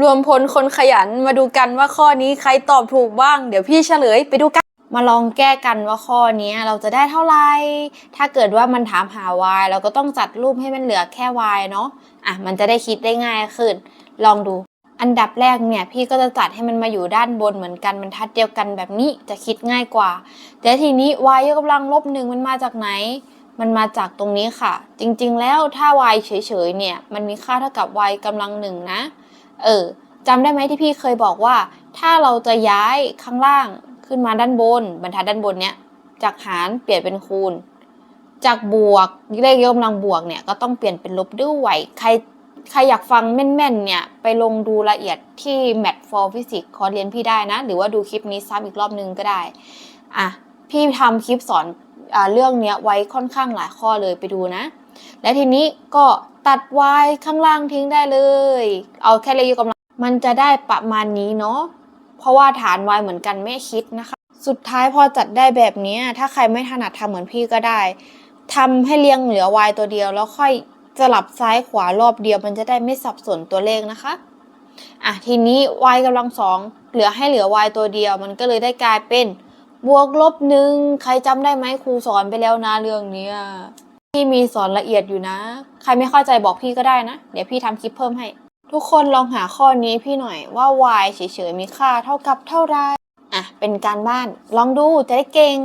รวมพลคนขยันมาดูกันว่าข้อนี้ใครตอบถูกบ้าง เดี๋ยวพี่เฉลยไปดูกัน มาลองแก้กันว่าข้อนี้เราจะได้เท่าไหร่ ถ้าเกิดว่ามันถามหา y เราก็ต้องจัดรูปให้มันเหลือแค่ y เนาะอะมันจะได้คิดได้ง่ายขึ้น ลองดู อันดับแรกเนี่ยพี่ก็จะจัดให้มันมาอยู่ด้านบนเหมือนกันบรรทัดเดียวกันแบบนี้จะคิดง่ายกว่า แต่ทีนี้ y ยกกำลังลบหนึ่งมันมาจากไหนมันมาจากตรงนี้ค่ะ จริงๆ แล้วถ้า y เฉยๆ เนี่ย มันมีค่าเท่ากับ y กำลังหนึ่งนะ เออจำได้ไหมที่พี่เคยบอกว่า ถ้าเราจะย้ายข้างล่างขึ้นมาด้านบน บรรทัดด้านบนเนี่ยจากหารเปลี่ยนเป็นคูณ จากบวกเลขยกกำลังบวกเนี่ยก็ต้องเปลี่ยนเป็นลบด้วยใครใครอยากฟังแม่นๆเนี่ยไปลงดูละเอียดที่ Math for Physics คอร์สเรียนพี่ได้นะ หรือว่าดูคลิปนี้ซ้ำอีกรอบนึงก็ได้อะพี่ทำคลิปสอนอเรื่องเนี้ยไว้ค่อนข้างหลายข้อเลยไปดูนะ และทีนี้ก็ตัด y ข้างล่างทิ้งได้เลย เอาแค่เลขยกกำลัง มันจะได้ประมาณนี้เนาะ เพราะว่าฐาน y เหมือนกันไม่คิดนะคะ สุดท้ายพอจัดได้แบบนี้ ถ้าใครไม่ถนัดทำเหมือนพี่ก็ได้ทำให้เรียงเหลือ y ตัวเดียว แล้วค่อยสลับซ้ายขวารอบเดียว มันจะได้ไม่สับสนตัวเลขนะคะอะทีนี้ y กำลังสองเหลือให้เหลือ y ตัวเดียว มันก็เลยได้กลายเป็น บวกลบหนึ่งใครจำได้ไหมครูสอนไปแล้วนะเรื่องเนี้ย พี่มีสอนละเอียดอยู่นะ ใครไม่เข้าใจบอกพี่ก็ได้นะ เดี๋ยวพี่ทำคลิปเพิ่มให้ ทุกคนลองหาข้อนี้พี่หน่อยว่า y เฉยๆมีค่าเท่ากับเท่าไรอะ เป็นการบ้าน ลองดูจะได้เก่ง